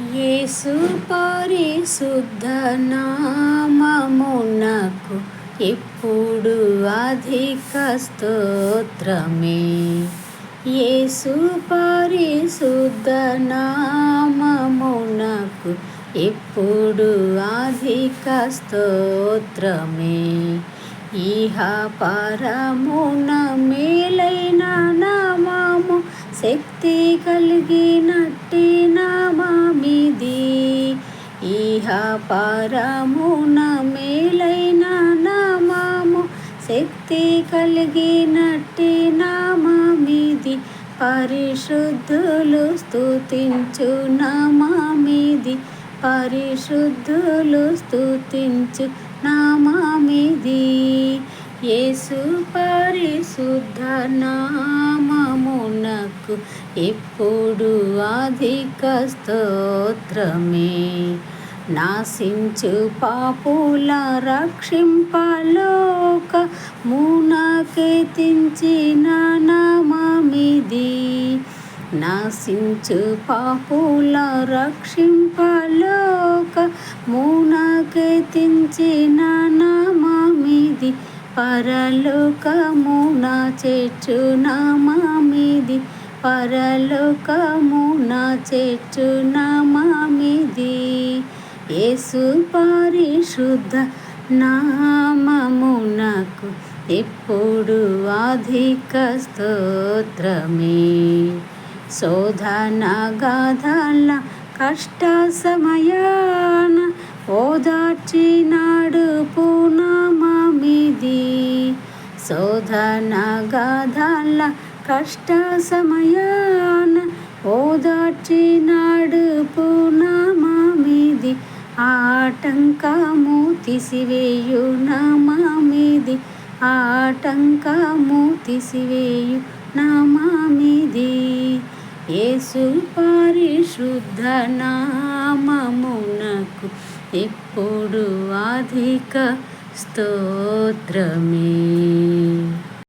యేసు పరిశుద్ధ నామమునకు ఇప్పుడు అధిక స్తోత్రమే. యేసు పరిశుద్ధ నామమునకు ఎప్పుడు అధిక స్తోత్రమే. ఇహ పరమున మేలైన నా శక్తి కలిగినట్టి నామామిది ఇహ పరమున మేలైన నామము శక్తి కలిగినట్టి నామామిది పరిశుద్ధులు స్థుతించు నామామిది పరిశుద్ధులు స్థుతించు నామామిది యేసు పరిశుద్ధ నామమునకు ఎప్పుడు అధిక స్తోత్రమే. నాశించు పాపుల రక్షింపలోక మునకెతించిన నామమిది. నాశించు పాపుల రక్షింపలోక మునకెతించిన పరలోకమున చేర్చు నామామిది పరలోకమున చేర్చు నామామిది యేసు పరిశుద్ధ నామమునకు ఎప్పుడు అధిక స్తోత్రమే. శోధన గాథల కష్ట సమయాన ఓదార్చిన శోధన గాథల కష్ట సమయాన ఓదార్చినాడు పూనమామిది ఆటంకము తీసివేయు నామామిది ఆటంకము తీసివేయు నామామిది. యేసు పరిశుద్ధ నామమునకు ఎప్పుడు అధిక స్తోత్రమే.